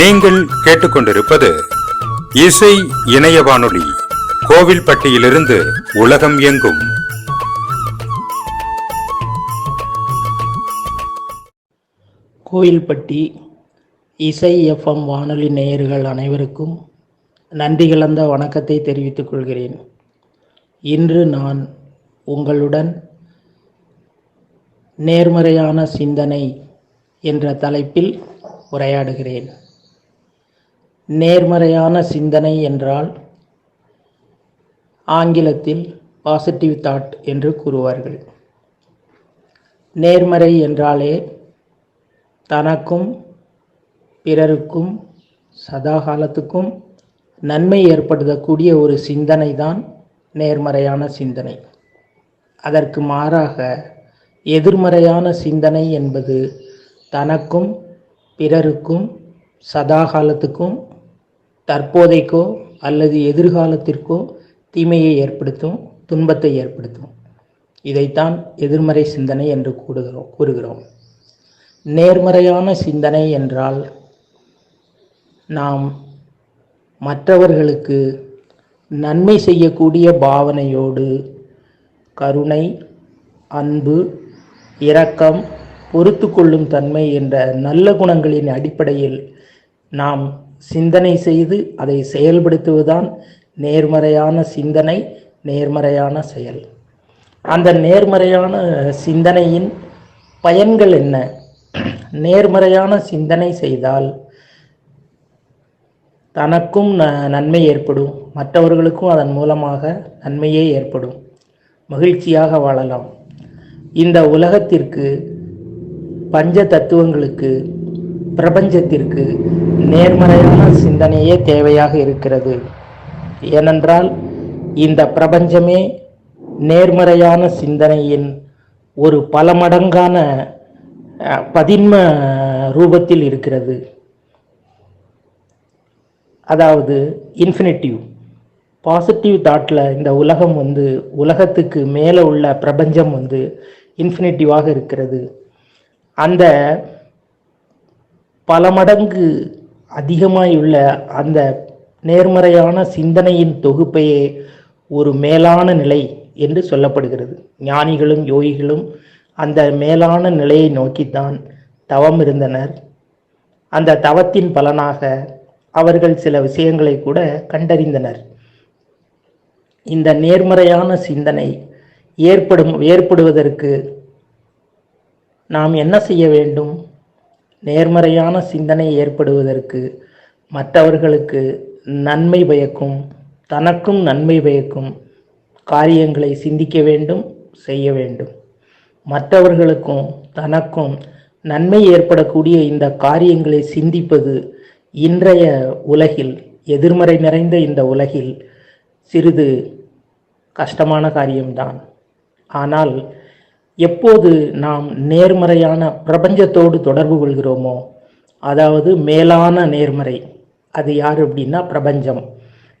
நீங்கள் கேட்டுக்கொண்டிருப்பது இசை இணைய வானொலி கோவில்பட்டியிலிருந்து உலகம் எங்கும். கோயில்பட்டி இசை எஃப்எம் வானொலி நேயர்கள் அனைவருக்கும் நன்றி கலந்த வணக்கத்தை தெரிவித்துக் கொள்கிறேன். இன்று நான் உங்களுடன் நேர்மறையான சிந்தனை என்ற தலைப்பில் உரையாடுகிறேன். நேர்மறையான சிந்தனை என்றால் ஆங்கிலத்தில் பாசிட்டிவ் தாட் என்று கூறுவார்கள். நேர்மறை என்றாலே தனக்கும் பிறருக்கும் சதா காலத்துக்கும் நன்மை ஏற்படுத்தக்கூடிய ஒரு சிந்தனை தான் நேர்மறையான சிந்தனை. அதற்கு மாறாக எதிர்மறையான சிந்தனை என்பது தனக்கும் பிறருக்கும் சதா காலத்துக்கும் தற்போதைக்கோ அல்லது எதிர்காலத்திற்கோ தீமையை ஏற்படுத்தும் துன்பத்தை ஏற்படுத்தும். இதைத்தான் எதிர்மறை சிந்தனை என்று கூறுகிறோம் கூறுகிறோம். நேர்மறையான சிந்தனை என்றால் நாம் மற்றவர்களுக்கு நன்மை செய்யக்கூடிய பாவனையோடு கருணை அன்பு இரக்கம் பொறுத்து கொள்ளும் தன்மை என்ற நல்ல குணங்களின் அடிப்படையில் நாம் சிந்தனை செய்து அதை செயல்படுத்துவதுதான் நேர்மறையான சிந்தனை நேர்மறையான செயல். அந்த நேர்மறையான சிந்தனையின் பயன்கள் என்ன? நேர்மறையான சிந்தனை செய்தால் தனக்கும் ந நன்மை ஏற்படும். மற்றவர்களுக்கும் அதன் மூலமாக நன்மையே ஏற்படும். மகிழ்ச்சியாக வாழலாம். இந்த உலகத்திற்கு பஞ்ச தத்துவங்களுக்கு பிரபஞ்சத்திற்கு நேர்மறையான சிந்தனையே தேவையாக இருக்கிறது. ஏனென்றால் இந்த பிரபஞ்சமே நேர்மறையான சிந்தனையின் ஒரு பல மடங்கான பதின்ம ரூபத்தில் இருக்கிறது. அதாவது இன்ஃபினிட்டிவ். பாசிட்டிவ் தாட்டில் இந்த உலகம் வந்து உலகத்துக்கு மேலே உள்ள பிரபஞ்சம் வந்து இன்ஃபினிட்டிவாக இருக்கிறது. அந்த பல மடங்கு அதிகமாயுள்ள அந்த நேர்மறையான சிந்தனையின் தொகுப்பையே ஒரு மேலான நிலை என்று சொல்லப்படுகிறது. ஞானிகளும் யோகிகளும் அந்த மேலான நிலையை நோக்கித்தான் தவம் இருந்தனர். அந்த தவத்தின் பலனாக அவர்கள் சில விஷயங்களை கூட கண்டறிந்தனர். இந்த நேர்மறையான சிந்தனை ஏற்படும் ஏற்படுவதற்கு நாம் என்ன செய்ய வேண்டும்? நேர்மறையான சிந்தனை ஏற்படுவதற்கு மற்றவர்களுக்கு நன்மை பயக்கும் தனக்கும் நன்மை பயக்கும் காரியங்களை சிந்திக்க வேண்டும் செய்ய வேண்டும். மற்றவர்களுக்கும் தனக்கும் நன்மை ஏற்படக்கூடிய இந்த காரியங்களை சிந்திப்பது இன்றைய உலகில் எதிர்மறை நிறைந்த இந்த உலகில் சிறிது கஷ்டமான காரியம்தான். ஆனால் எப்போது நாம் நேர்மறையான பிரபஞ்சத்தோடு தொடர்பு கொள்கிறோமோ அதாவது மேலான நேர்மறை அது யார் அப்படின்னா பிரபஞ்சம்.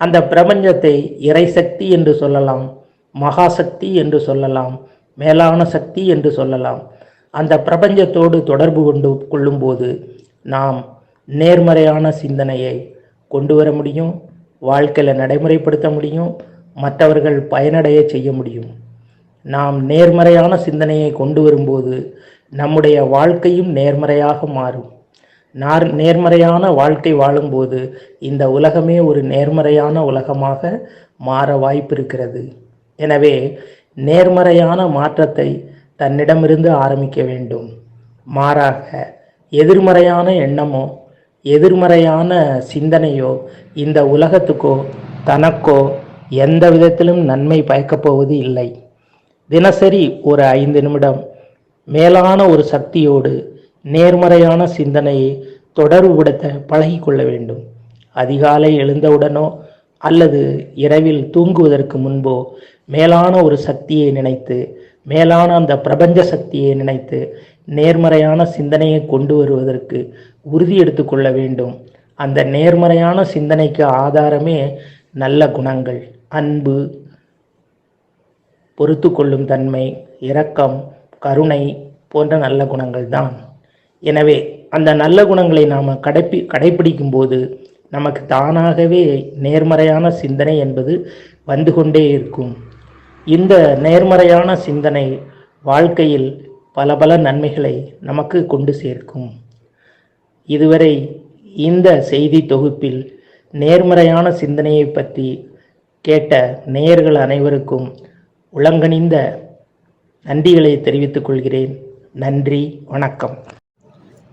அந்த பிரபஞ்சத்தை இறைசக்தி என்று சொல்லலாம் மகாசக்தி என்று சொல்லலாம் மேலான சக்தி என்று சொல்லலாம். அந்த பிரபஞ்சத்தோடு தொடர்பு கொண்டு கொள்ளும்போது நாம் நேர்மறையான சிந்தனையை கொண்டு வர முடியும் வாழ்க்கையில் நடைமுறைப்படுத்த முடியும் மற்றவர்கள் பயனடைய செய்ய முடியும். நாம் நேர்மறையான சிந்தனையை கொண்டு வரும்போது நம்முடைய வாழ்க்கையும் நேர்மறையாக மாறும். நார் நேர்மறையான வாழ்க்கை வாழும்போது இந்த உலகமே ஒரு நேர்மறையான உலகமாக மாற வாய்ப்பு இருக்கிறது எனவே நேர்மறையான மாற்றத்தை தன்னிடமிருந்து ஆரம்பிக்க வேண்டும். மாறாக எதிர்மறையான எண்ணமோ எதிர்மறையான சிந்தனையோ இந்த உலகத்துக்கோ தனக்கோ எந்த விதத்திலும் நன்மை பயக்கப்போவது இல்லை. தினசரி ஒரு ஐந்து நிமிடம் மேலான ஒரு சக்தியோடு நேர்மறையான சிந்தனையை தொடர்புபடுத்த பழகிக்கொள்ள வேண்டும். அதிகாலை எழுந்தவுடனோ அல்லது இரவில் தூங்குவதற்கு முன்போ மேலான ஒரு சக்தியை நினைத்து மேலான அந்த பிரபஞ்ச சக்தியை நினைத்து நேர்மறையான சிந்தனையை கொண்டு வருவதற்கு உறுதி எடுத்துக்கொள்ள வேண்டும். அந்த நேர்மறையான சிந்தனைக்கு ஆதாரமே நல்ல குணங்கள் அன்பு பொறுத்து கொள்ளும் தன்மை இரக்கம் கருணை போன்ற நல்ல குணங்கள் தான் எனவே அந்த நல்ல குணங்களை நாம் கடைப்பி கடைப்பிடிக்கும் போது நமக்கு தானாகவே நேர்மறையான சிந்தனை என்பது வந்து கொண்டே இருக்கும். இந்த நேர்மறையான சிந்தனை வாழ்க்கையில் பல பல நன்மைகளை நமக்கு கொண்டு சேர்க்கும். இதுவரை இந்த செய்தி தொகுப்பில் நேர்மறையான சிந்தனையை பற்றி கேட்ட நேயர்கள் அனைவருக்கும் உளங்கனிந்த நன்றிகளை தெரிவித்துக் கொள்கிறேன். நன்றி வணக்கம்.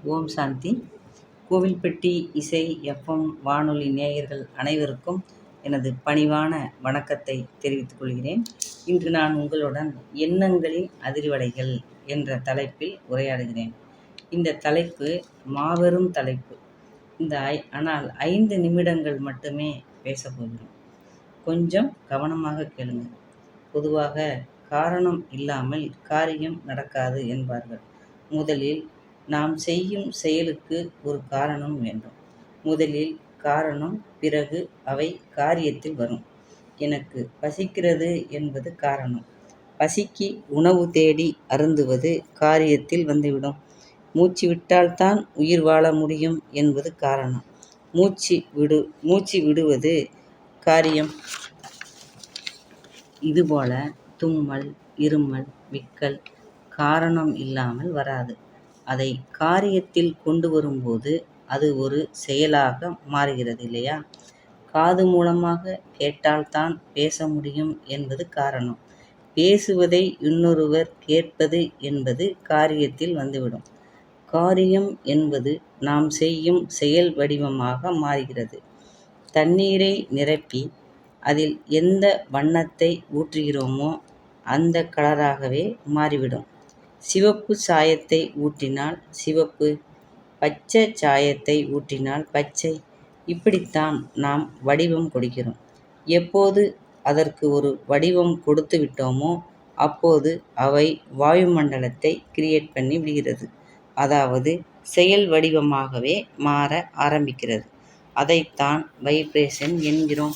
ஓம் சாந்தி. கோவில்பட்டி இசை எஃப்எம் வானொலி நேயர்கள் அனைவருக்கும் எனது பணிவான வணக்கத்தை தெரிவித்துக் கொள்கிறேன். இன்று நான் உங்களுடன் எண்ணங்களின் அதிர்வலைகள் என்ற தலைப்பில் உரையாடுகிறேன். இந்த தலைப்பு மாபெரும் தலைப்பு. இந்த ஐ ஆனால் ஐந்து நிமிடங்கள் மட்டுமே பேசப்போகிறோம் கொஞ்சம் கவனமாக கேளுங்கள். பொதுவாக காரணம் இல்லாமல் காரியம் நடக்காது என்பார்கள். முதலில் நாம் செய்யும் செயலுக்கு ஒரு காரணம் வேண்டும். முதலில் காரணம் பிறகு அவை காரியத்தில் வரும். எனக்கு பசிக்கிறது என்பது காரணம். பசிக்கு உணவு தேடி அருந்துவது காரியத்தில் வந்துவிடும். மூச்சு விட்டால்தான் உயிர் வாழ முடியும் என்பது காரணம். மூச்சு விடு மூச்சு விடுவது காரியம். இதுபோல தும்மல் இருமல் விக்கல் காரணம் இல்லாமல் வராது. அதை காரியத்தில் கொண்டு வரும்போது அது ஒரு செயலாக மாறுகிறது இல்லையா? காது மூலமாக கேட்டால்தான் பேச முடியும் என்பது காரணம். பேசுவதை இன்னொருவர் கேட்பது என்பது காரியத்தில் வந்துவிடும். காரியம் என்பது நாம் செய்யும் செயல் வடிவமாக மாறுகிறது. தண்ணீரை நிரப்பி அதில் எந்த வண்ணத்தை ஊற்றுகிறோமோ அந்த கலராகவே மாறிவிடும். சிவப்பு சாயத்தை ஊற்றினால் சிவப்பு பச்சை சாயத்தை ஊற்றினால் பச்சை. இப்படித்தான் நாம் வடிவம் கொடுக்கிறோம். எப்போது அதற்கு ஒரு வடிவம் கொடுத்து விட்டோமோ அப்போது அவை வாயுமண்டலத்தை கிரியேட் பண்ணி விடுகிறது. அதாவது செயல் வடிவமாகவே மாற ஆரம்பிக்கிறது. அதைத்தான் வைப்ரேஷன் என்கிறோம்.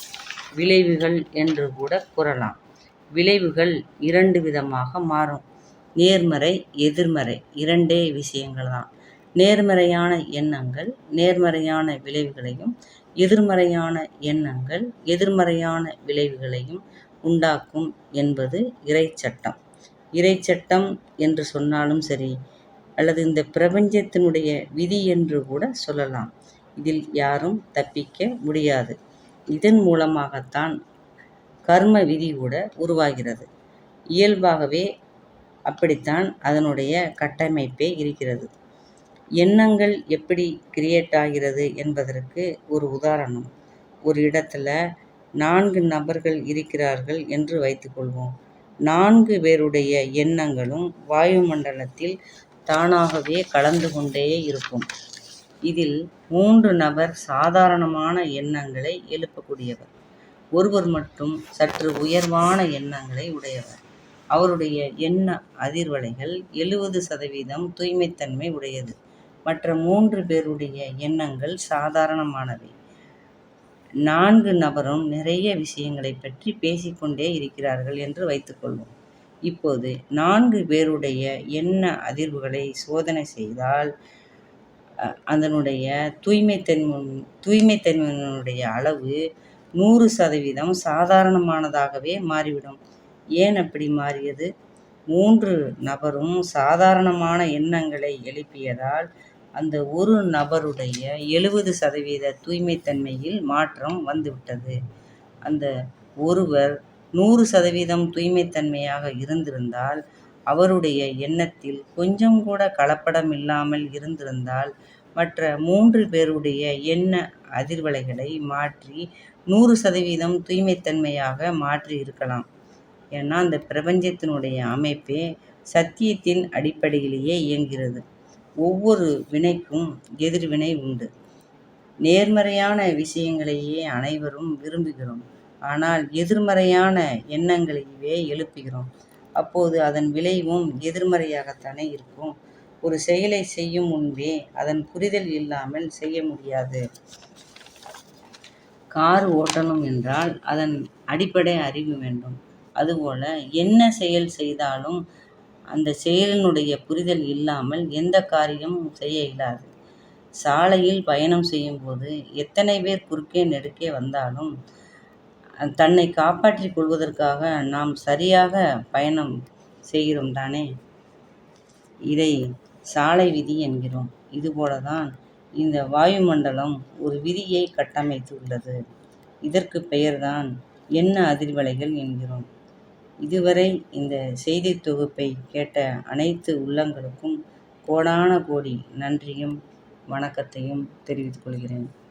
விளைவுகள் என்று கூட கூறலாம். விளைவுகள் இரண்டு விதமாக மாறும். நேர்மறை எதிர்மறை இரண்டே விஷயங்கள் தான். நேர்மறையான எண்ணங்கள் நேர்மறையான விளைவுகளையும் எதிர்மறையான எண்ணங்கள் எதிர்மறையான விளைவுகளையும் உண்டாக்கும் என்பது இறைச்சட்டம். இறைச்சட்டம் என்று சொன்னாலும் சரி அல்லது இந்த பிரபஞ்சத்தினுடைய விதி என்று கூட சொல்லலாம். இதில் யாரும் தப்பிக்க முடியாது. இதன் மூலமாகத்தான் கர்ம விதி கூட உருவாகிறது. இயல்பாகவே அப்படித்தான் அதனுடைய கட்டமைப்பே இருக்கிறது. எண்ணங்கள் எப்படி கிரியேட் ஆகிறது என்பதற்கு ஒரு உதாரணம். ஒரு இடத்துல நான்கு நபர்கள் இருக்கிறார்கள் என்று வைத்துக்கொள்வோம் நான்கு பேருடைய எண்ணங்களும் வாயுமண்டலத்தில் தானாகவே கலந்து கொண்டே இருக்கும். இதில் மூன்று நபர் சாதாரணமான எண்ணங்களை எழுப்பக்கூடியவர். ஒருவர் மட்டும் சற்று உயர்வான எண்ணங்களை உடையவர். அவருடைய எண்ண அதிர்வலைகள் எழுபது சதவீதம் தூய்மைத்தன்மை உடையது. மற்ற மூன்று பேருடைய எண்ணங்கள் சாதாரணமானவை. நான்கு நபரும் நிறைய விஷயங்களை பற்றி பேசிக்கொண்டே இருக்கிறார்கள் என்று வைத்துக்கொள்வோம் இப்போது நான்கு பேருடைய எண்ண அதிர்வுகளை சோதனை செய்தால் அதனுடைய தூய்மைத்தன்மை தூய்மைத்தன்மையினுடைய அளவு நூறு சதவீதம் சாதாரணமானதாகவே மாறிவிடும். ஏன் அப்படி மாறியது? மூன்று நபரும் சாதாரணமான எண்ணங்களை எழுப்பியதால் அந்த ஒரு நபருடைய எழுபது சதவீத தூய்மைத்தன்மையில் மாற்றம் வந்துவிட்டது. அந்த ஒருவர் நூறு சதவீதம் தூய்மைத்தன்மையாக இருந்திருந்தால் அவருடைய எண்ணத்தில் கொஞ்சம் கூட கலப்படம் இல்லாமல் இருந்திருந்தால் மற்ற மூன்று பேருடைய எண்ண அதிர்வலைகளை மாற்றி நூறு சதவீதம் தூய்மைத்தன்மையாக மாற்றி இருக்கலாம். ஏன்னா அந்த பிரபஞ்சத்தினுடைய அமைப்பே சத்தியத்தின் அடிப்படையிலேயே இயங்கிறது ஒவ்வொரு வினைக்கும் எதிர்வினை உண்டு. நேர்மறையான விஷயங்களையே அனைவரும் விரும்புகிறோம். ஆனால் எதிர்மறையான எண்ணங்களையே எழுப்புகிறோம். அப்போது அதன் விளைவும் எதிர்மறையாகத்தானே இருக்கும். ஒரு செயலை செய்யும் முன்பே அதன் புரிதல் இல்லாமல் செய்ய முடியாது. கார் ஓட்டணும் என்றால் அதன் அடிப்படை அறிவு வேண்டும். அதுபோல என்ன செயல் செய்தாலும் அந்த செயலினுடைய புரிதல் இல்லாமல் எந்த காரியமும் செய்ய இயலாது. சாலையில் பயணம் செய்யும்போது எத்தனை பேர் குறுக்கே நெடுக்கே வந்தாலும் தன்னை காப்பாற்றிக் கொள்வதற்காக நாம் சரியாக பயணம் செய்கிறோம் தானே? இதை சாலை விதி என்கிறோம். இதுபோல தான் இந்த வாயுமண்டலம் ஒரு விதியை கட்டமைத்துள்ளது. இதற்கு பெயர்தான் எண்ண அதிர்வலைகள் என்கிறோம். இதுவரை இந்த செய்தி தொகுப்பை கேட்ட அனைத்து உள்ளங்களுக்கும் கோடான கோடி நன்றியும் வணக்கத்தையும் தெரிவித்துக் கொள்கிறேன்.